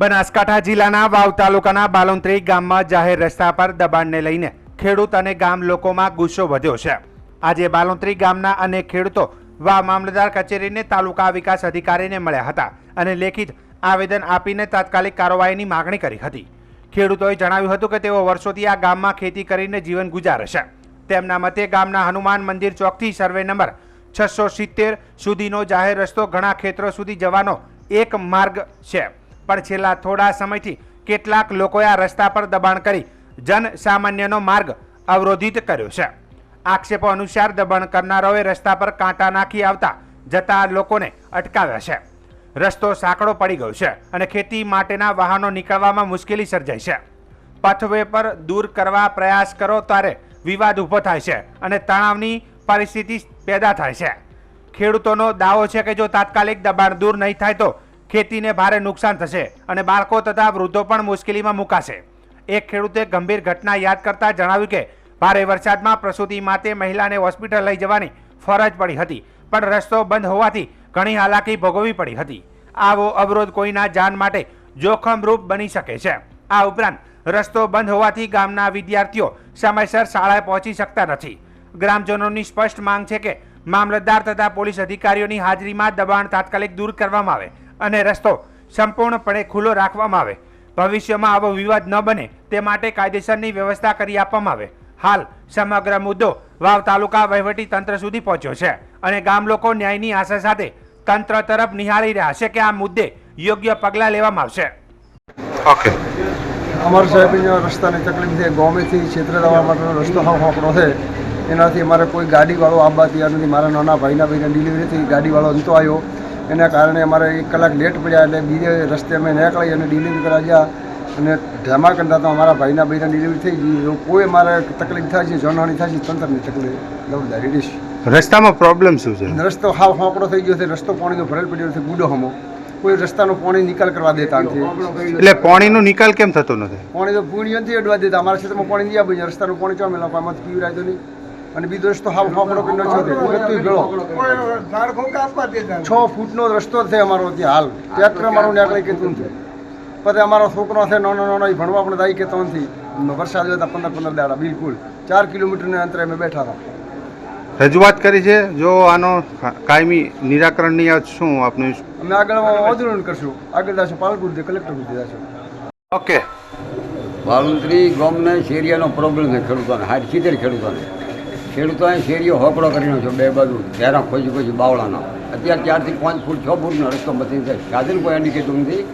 બનાસકાંઠા જિલ્લાના વાવ તાલુકાના બાલોંત્રી ગામમાં જાહેર રસ્તા પર દબાણને લઈને ખેડૂત અને ગામ લોકોમાં ગુસ્સો વધ્યો છે. આજે બાલોંત્રી ગામના અનેક ખેડૂતો વાવ મામલતદાર કચેરીને તાલુકા વિકાસ અધિકારીને મળ્યા હતા અને લેખિત આવેદન આપીને તાત્કાલિક કાર્યવાહીની માગણી કરી હતી. ખેડૂતોએ જણાવ્યું હતું કે તેઓ વર્ષોથી આ ગામમાં ખેતી કરીને જીવન ગુજારે છે. તેમના મતે ગામના હનુમાન મંદિર ચોકથી સર્વે નંબર છસો સિત્તેર સુધીનો જાહેર રસ્તો ઘણા ખેતરો સુધી જવાનો એક માર્ગ છે. પણ છેલ્લા થોડા સમયથી કેટલાક લોકોએ આ રસ્તા પર દબાણ કરી જન સામાન્યનો માર્ગ અવરોધિત કર્યો છે. આક્ષેપો અનુસાર દબાણ કરનારાઓએ રસ્તા પર કાંટા નાખી આવતા જતા લોકોને અટકાવ્યા છે. રસ્તો સાંકડો પડી ગયો છે અને ખેતી માટેના વાહનો નીકળવામાં મુશ્કેલી સર્જાઈ છે. પથવે પર દૂર કરવા પ્રયાસ કરો ત્યારે વિવાદ ઊભો થાય છે અને તણાવની પરિસ્થિતિ પેદા થાય છે. ખેડૂતોનો દાવો છે કે જો તાત્કાલિક દબાણ દૂર નહીં થાય તો ખેતીને ભારે નુકસાન થશે અને બાળકો તથા વૃદ્ધો પણ મુશ્કેલીમાં મુકાશે. એક ખેડૂતે ગંભીર ઘટના યાદ કરતા જણાવ્યું કે, ભારે વરસાદમાં પ્રસૂતિ માટે મહિલાને હોસ્પિટલ લઈ જવાની ફરજ પડી હતી, પણ રસ્તો બંધ હોવાથી ઘણી હાલાકી ભોગવવી પડી હતી. આવો અવરોધ કોઈના જાન માટે જોખમરૂપ બની શકે છે. આ ઉપરાંત, રસ્તો બંધ હોવાથી ગામના વિદ્યાર્થીઓ સમયસર શાળાએ પહોંચી શકતા નથી. ગ્રામજનોની સ્પષ્ટ માંગ છે કે, મામલતદાર તથા પોલીસ અધિકારીઓની હાજરીમાં દબાણ તાત્કાલિક દૂર કરવામાં આવે. અને રસ્તો સંપૂર્ણપણે ખુલ્લો રાખવામાં આવે. ભવિષ્યમાં આવો વિવાદ ન બને તે માટે કાયદેસરની વ્યવસ્થા કરી આપવામાં આવે. હાલ સમગ્ર મુદ્દો વાવ તાલુકા વહીવટી તંત્ર સુધી પહોંચ્યો છે અને ગામ લોકો ન્યાયની આશા સાથે તંત્ર તરફ નિહાળી રહ્યા છે કે આ મુદ્દે યોગ્ય પગલાં લેવામાં આવશે. ઓકે અમારા સાહેબની રસ્તાની તકલીફ છે ગોમેથી ક્ષેત્ર જવા માટેનો રસ્તો હાવ હોકડો છે. એનાથી અમારે કોઈ ગાડીવાળો આવવા તૈયાર નથી મારા નાના ભાઈના ભાઈને ડિલિવરીથી ગાડીવાળો અંતો આવ્યો. એના કારણે અમારે એક કલાક લેટ પડ્યા એટલે બીજે રસ્તે અમે નીકળી અને ડિલિવરી કરવા ગયા. અને ધમા કરતા તો અમારા ભાઈના ભાઈના ડિલિવરી થઈ ગઈ. એવું કોઈ મારે તકલીફ થાય છે જનહાની થાય છે તંત્રની તકલીફ. જવાબદારી રહેશે રસ્તામાં પ્રોબ્લેમ શું છે? રસ્તો હાવ ફાંકડો થઈ ગયો છે રસ્તો પાણીનો ભરેલ પડ્યો છે ગુડો હમો. કોઈ રસ્તાનો પાણી નિકાલ કરવા દેતા નથી. એટલે પાણીનો નિકાલ કેમ થતો નથી? પાણી તો પૂણી નથી અડવા દેતા. અમારા ક્ષેત્રમાં પાણી નહીં આવે રસ્તાનું પાણી ચોમે લોકો પીવરાય તો નહીં. અને બીજો રસ્તો હાવ ફાફડો કરી નાખ્યો છે બધું ગળો. છ ફૂટનો રસ્તો છે અમારો ત્યાં હાલ. ટ્રેક્ટર અમારું નીકળે કીધું નથી. પછી અમારો છોકરો છે નાનો નાનો એ ભણવા પણ જાય કહેતો નથી વરસાદ હતા પંદર પંદર દાડા બિલકુલ. ચાર કિલોમીટરના અંતરે અમે બેઠા હતા. રજૂઆત કરી છે જો આનો કાયમી નિરાકરણ નહીં આવે શું આપનું અમે આગળ આંદોલન કરશું. આગળ જશું પાલનપુર કલેક્ટર સુધી જશું. ઓકે. વાલુંત્રી ગામને શેરિયાનો પ્રોબ્લેમ છે ખેડૂતોને. હાર સીધે ખેડૂતોને. ખેડૂતોએ શેરીઓ હોકડો કરીને છે બે બાજુ. ઘેરા ખોજી ખોજી બાવળાના. અત્યારે ચારથી પાંચ ફૂટ છ ફૂટનો રસ્તો બધી જાય. સાધન કોઈ અડી કહેતું નથી.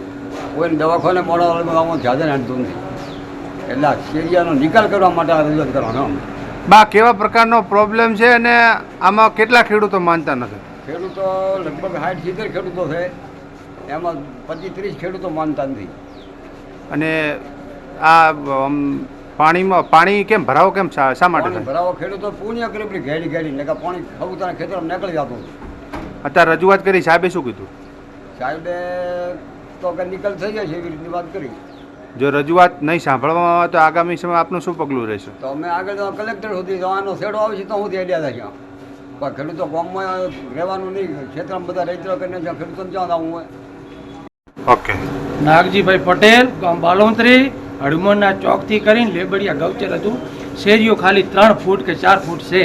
કોઈને દવાખાને મોડા સાધન આંટતું નથી. એટલે શેરિયાનો નિકાલ કરવા માટે આ રજૂઆત કરવાનો બા કેવા પ્રકારનો પ્રોબ્લેમ છે અને આમાં કેટલા ખેડૂતો માનતા નથી? ખેડૂતો લગભગ સાઠ સિત્તેર ખેડૂતો છે. એમાં પચીસ ત્રીસ ખેડૂતો માનતા નથી. અને આ આમ, પાણીમાં પાણી કેમ ભરાવો કેમ શા માટે ભરાવો ખેડૂતો પુણ્ય કરી ઘેડી ઘેડી ને પાણી પાણી તારા ખેતર નીકળી જતું. અત્યારે રજૂઆત કરી સાહેબે શું કીધું? સાહેબે તો કે નિકલ થઈ જાય છે એવી રીતની વાત કરી. જો રજૂઆત નહીં સાંભળવામાં આવે તો આગામી સમય આપનું શું પગલું રહેશે? તો અમે આગળ કલેક્ટર સુધી જવાનો શેડો છે તો સુધી આઈડિયા થાય પણ ખેડૂતો ગામમાં રહેવાનું નહીં ખેતરમાં બધા રૈત્રો કરીને જ્યાં ખેડૂતોને આવવું હોય. ઓકે. નાગજીભાઈ પટેલ ગામ બાલોંતરી. હડમોના ચોકથી કરીને લેબડિયા ગૌચર હતું. શેરીઓ ખાલી ત્રણ ફૂટ કે ચાર ફૂટ છે.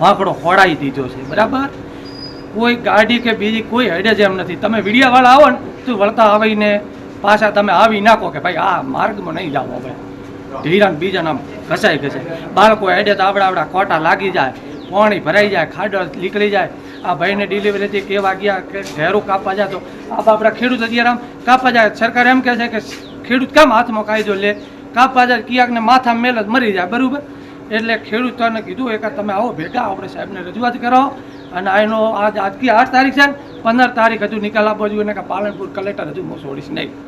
વાંકડો ખોડાઈ દીધો છે. બરાબર? કોઈ ગાડી કે બીજી કોઈ હેડે જ એમ નથી. તમે વીડિયાવાળા આવો ને, તો વળતા આવીને પાછા તમે આવી નાખો કે ભાઈ આ માર્ગમાં નહીં જાઓ હવે. ઢીરા બીજા નામ ઘસાઈ ઘસાય બાળકો હેડે તો આવડા આવડા ખોટા લાગી જાય. પાણી ભરાઈ જાય, ખાડો નીકળી જાય. આ ભાઈને ડિલિવરીથી કેવા ગયા કે ઘેરું કાપવા જાય તો, આ બાપડા ખેડૂત અત્યારે આમ કાપવા જાય. સરકાર એમ કહે છે કે ખેડૂત કેમ હાથમાં કાયદો લે કાપવા જાય કિયાકને માથા મેલ જ મરી જાય, બરાબર? એટલે ખેડૂતોને કીધું એકાદ તમે આવો ભેગા, આપણે સાહેબને રજૂઆત કરો અને આનો આજ આજકી આઠ તારીખ છે પંદર તારીખ હજુ નિકાલ આપવો જોઈએ ને કે પાલનપુર કલેક્ટર હજુ હું છોડીશ નહીં.